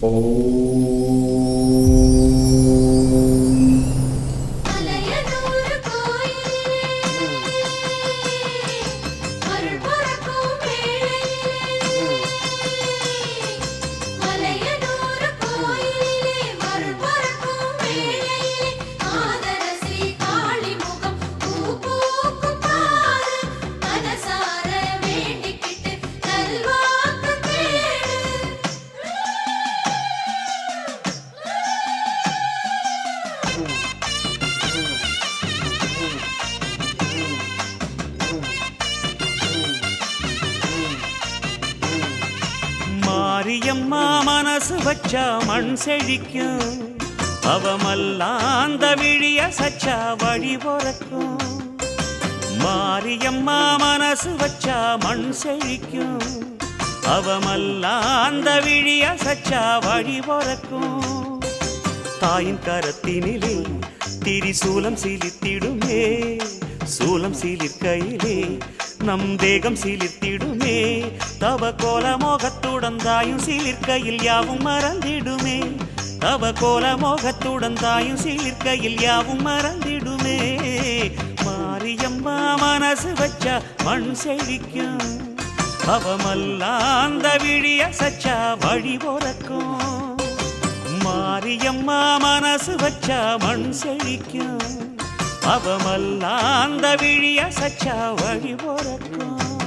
Oh. Mariamma மனசு வச்சா மண் செழிக்கும். அவமல்லாந்த விழிய சச்சா வழி பொறக்கும். மாரியம்மா மனசு வச்சா மண் செழிக்கும். அவமல்லாந்த விழிய சச்சா வழி பொறக்கும். தாயின் கரத்தினிலே திரிசூலம் சீலித்திடுமே சூலம் சீலிற்கையிலே நம் தேகம் சீலித்திடுமே தவ கோல மோகத்துடன் தாயும் சீலிற்கையில் யாவும் மறந்திடுமே தவ கோல மோகத்துடன் தாயும் சிலிர்க்கையில் யாவும் மறந்திடுமே. மாரியம்மா மனசு வச்சா மண் செழிக்கும் அவமல்லாந்த விழிய சச்சா வழி பொறக்கும். மாரியம்மா மனசு வச்சா மண் செழிக்கும். அவமல்லாந்த விழிய சச்சா வழி பொறக்கும்.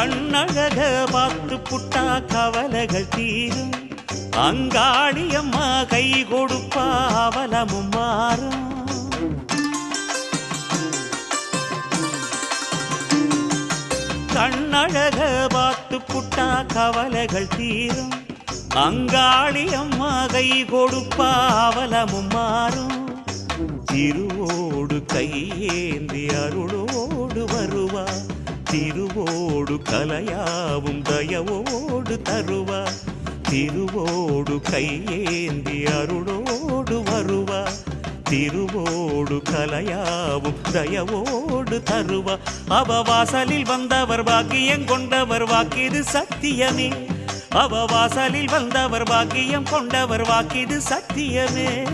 கண்ணழக பார்த்து புட்டா கவலைகள் தீரும். அங்காடியம்மா கை கொடுப்பா அவலமும் மாறும். கண்ணழக பார்த்து புட்டா கவலைகள் தீரும். அங்காளியம்மா கை கொடுப்பா அவலமும் மாறும். திருவோடு கையேந்தி அருளோடு வருவார். திருவோடு கலையாவும் தயவோடு தருவா. திருவோடு கையேந்தி அருளோடு வருவா. திருவோடு கலையாவும் தயவோடு தருவா. அவ வாசலில் வந்தவர் பாக்கியம் கொண்டவர் வாக்கிது சத்தியமே. அவ வாசலில் வந்தவர் பாக்கியம் கொண்டவர் வாக்கிது சத்தியமே.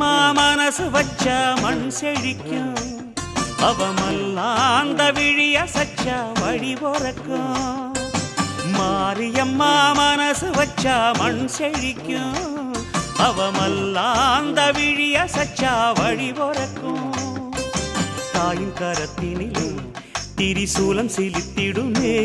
மாரியம்மா மனசு வச்சா மண் செழிக்கும். அவமல்லாந்த விழிய சச்சா வழி பொறக்கும். மாரியம்மா மனசு வச்சா மண் செழிக்கும். அவமல்லாந்த விழிய சச்சா வழி பொறக்கும். தாயின் கரத்தினிலே திரிசூலம் சிலித்திடுமே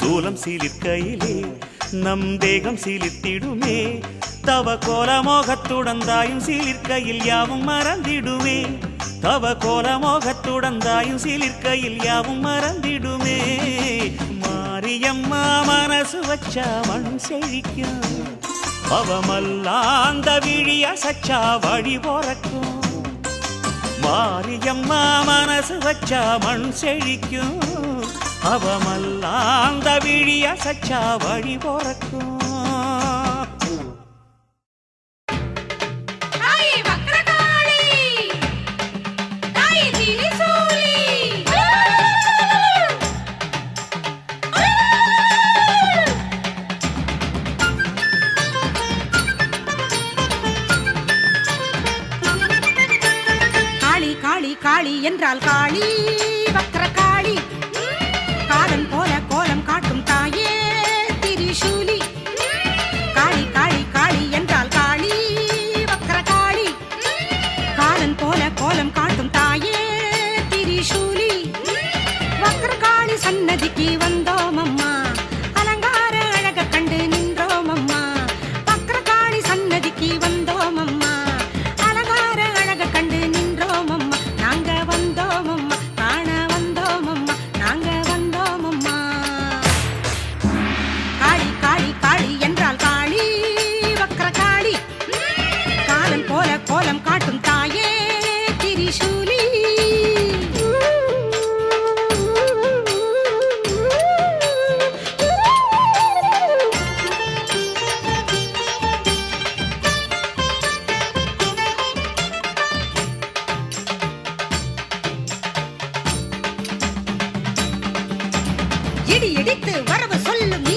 சூலம் சிலிர்க்கையிலே நம் தேகம் சிலித்திடுமே தவ கோல மோகத்துடன் தாயும் சிலிர்க்கையில் யாவும் மறந்திடுமே. தவ கோல மோகத்துடன் தாயும் சிலிர்க்கையில் யாவும் மறந்திடுமே. மாரியம்மா மனசு வச்சா மண் செழிக்கும். பவமல்லாந்த விழி அசச்சா வழி போறக்கும். மாரியம்மா மனசு வச்சா மண் செழிக்கும். அவமல்லாந்த விழிய சச்சா வழி போறக்கும். என்றால் இடி இடித்து வரவு சொல்லும்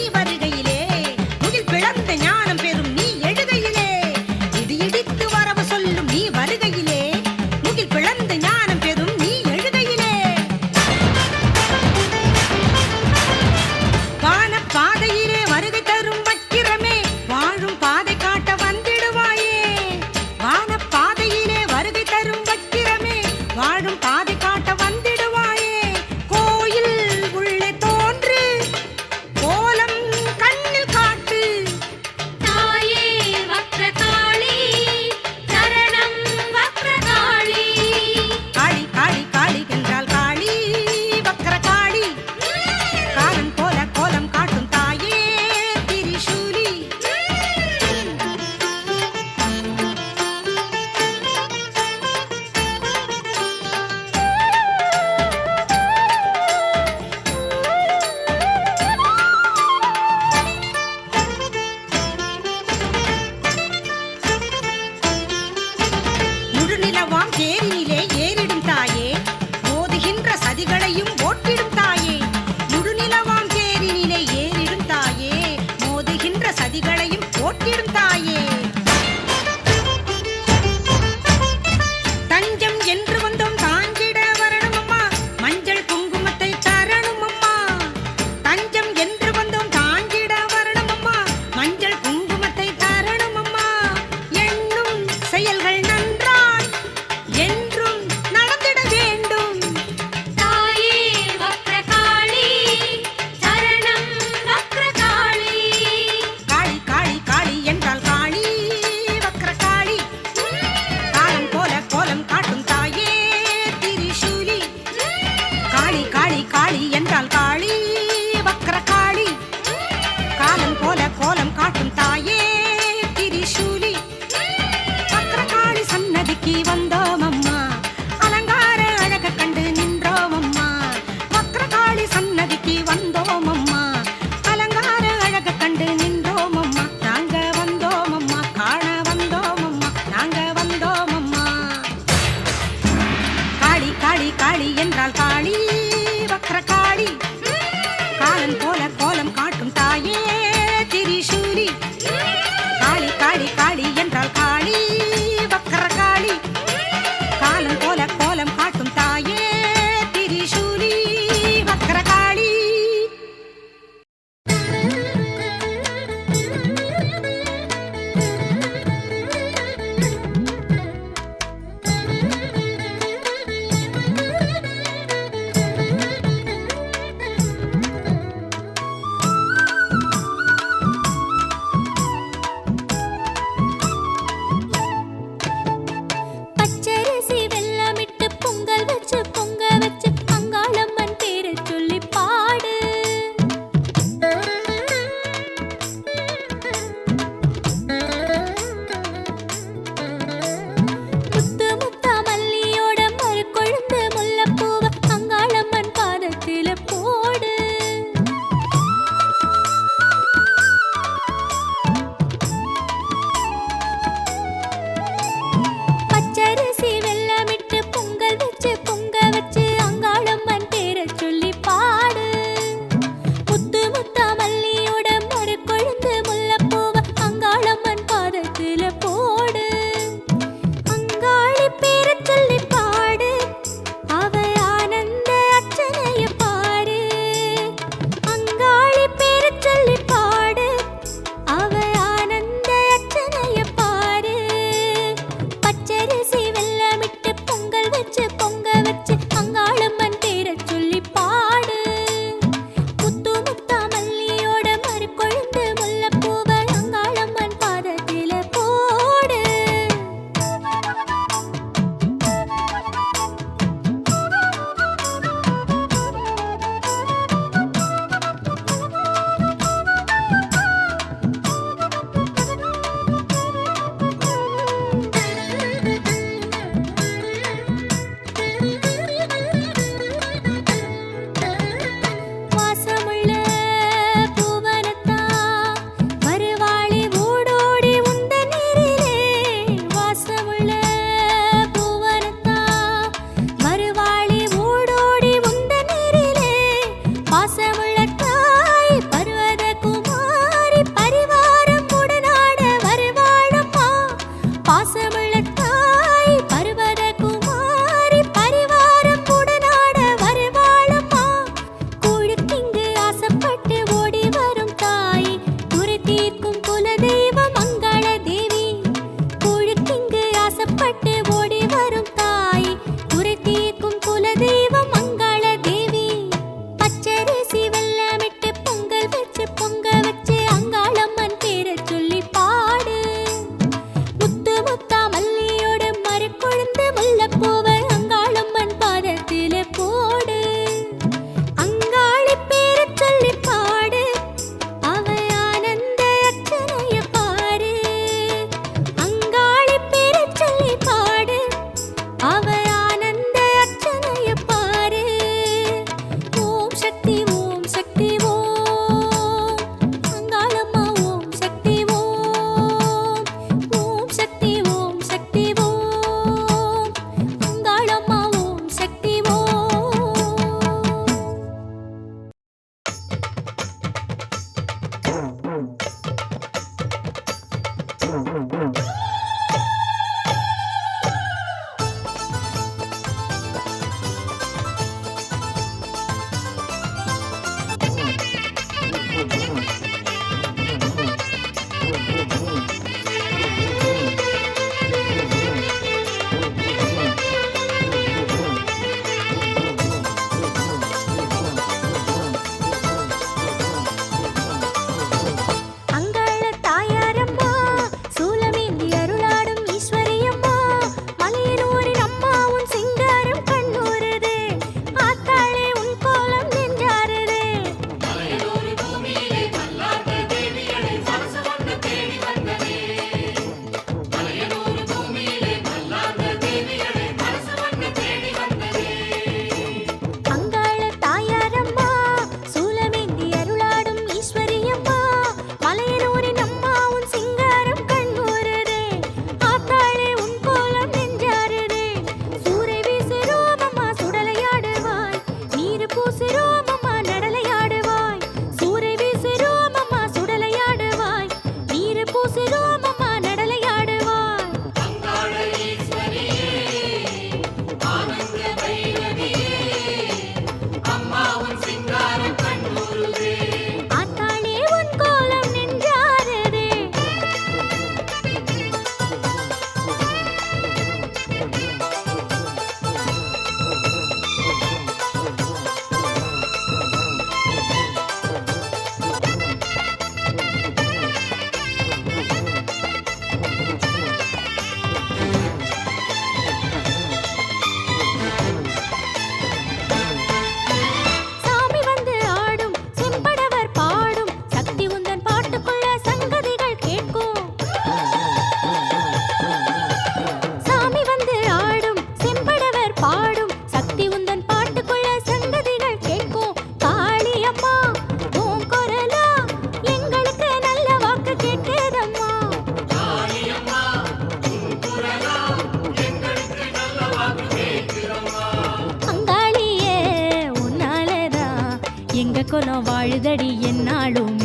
எங்க வாழுதடி என்னாலும்